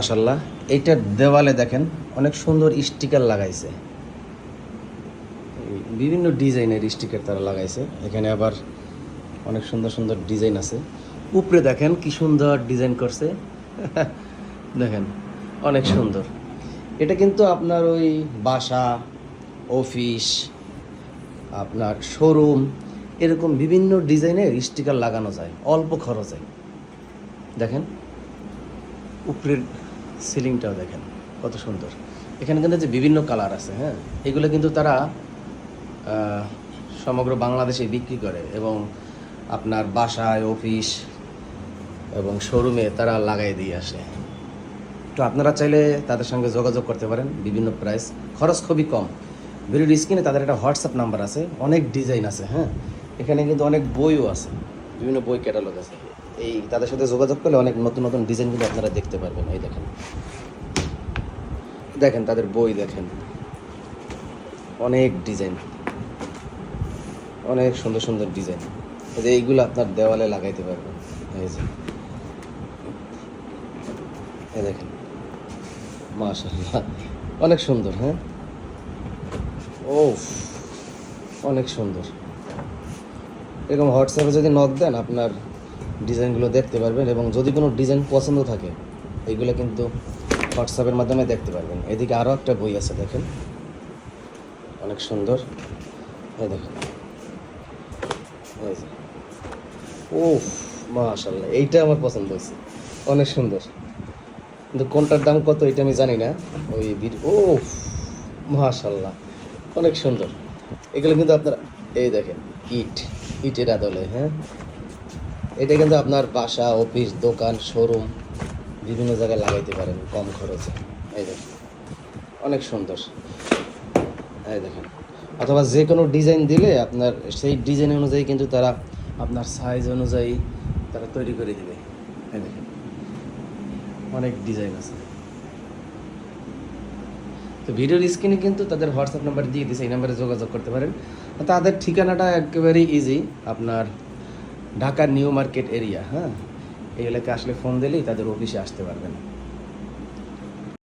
মাশাল্লাহ এইটার দেওয়ালে দেখেন অনেক সুন্দর স্টিকার লাগাইছে। বিভিন্ন ডিজাইনের স্টিকার তারা লাগাইছে, এখানে আবার অনেক সুন্দর সুন্দর ডিজাইন আছে। উপরে দেখেন কি সুন্দর ডিজাইন করছে, দেখেন অনেক সুন্দর। এটা কিন্তু আপনার ওই বাসা, অফিস, আপনার শোরুম, এরকম বিভিন্ন ডিজাইনের স্টিকার লাগানো যায়, অল্প খরচে। দেখেন, উপরের সিলিংটাও দেখেন, কত সুন্দর। এখানে কিন্তু যে বিভিন্ন কালার আছে হ্যাঁ এগুলো কিন্তু তারা সমগ্র বাংলাদেশে বিক্রি করে এবং আপনার বাসায়, অফিস এবং শোরুমে তারা লাগাই দিয়ে আসে। তো আপনারা চাইলে তাদের সঙ্গে যোগাযোগ করতে পারেন, বিভিন্ন প্রাইস। খরচ খুবই কম। ভিডিওর স্ক্রিনে তাদের একটা হোয়াটসঅ্যাপ নাম্বার আছে, অনেক ডিজাইন আছে হ্যাঁ। এখানে কিন্তু অনেক বইও আছে, বিভিন্ন বই ক্যাটালগ আছে। এই তাদের সাথে যোগাযোগ করলে অনেক নতুন নতুন ডিজাইনগুলো আপনারা দেখতে পারবেন, এই দেখেন। দেখেন তাদের বই, দেখেন। অনেক ডিজাইন। অনেক সুন্দর সুন্দর ডিজাইন। এইগুলো আপনার দেওয়ালে লাগাইতে পারবেন। এই যে। এই দেখেন। মাশাল্লাহ অনেক সুন্দর হ্যাঁ? ও অনেক সুন্দর। এরকম হোয়াটসঅ্যাপে যদি নক দেন, আপনার ডিজাইনগুলো দেখতে পারবেন এবং যদি কোনো ডিজাইন পছন্দ থাকে এইগুলো কিন্তু হোয়াটসঅ্যাপের মাধ্যমে দেখতে পারবেন। এদিকে আরও একটা বই আছে, দেখেন। অনেক সুন্দর। এই দেখেন। উফ মাশাল্লাহ এইটা আমার পছন্দ হয়েছে। অনেক সুন্দর। কিন্তু কোনটার দাম কত, এটা আমি জানি না। ওই বীর ও মাশাল্লাহ অনেক সুন্দর। এগুলো কিন্তু আপনার এই দেখেন, ইট। ইটের আদলে হ্যাঁ? এটা কিন্তু আপনার বাসা, অফিস, দোকান শোরুম বিভিন্ন জায়গায় লাগাইতে পারেন কম খরচে। এই দেখেন, অনেক সুন্দর। এই দেখেন, অথবা যে কোনো ডিজাইন দিলে আপনার সেই ডিজাইন অনুযায়ী কিন্তু তারা আপনার সাইজ অনুযায়ী তারা তৈরি করে দিবে। এই দেখেন, অনেক ডিজাইন আছে। তো ভিডিওর স্ক্রিনে কিন্তু তাদের হোয়াটসঅ্যাপ নাম্বার দিয়ে দিয়েছে এই নাম্বারে যোগাযোগ করতে পারেন। তাদের ঠিকানাটা একেবারেই ইজি আপনার ঢাকা নিউ মার্কেট এরিয়া হ্যাঁ? এই এলাকায় আসলে ফোন দিলেই তাদের অফিসে আসতে পারবেন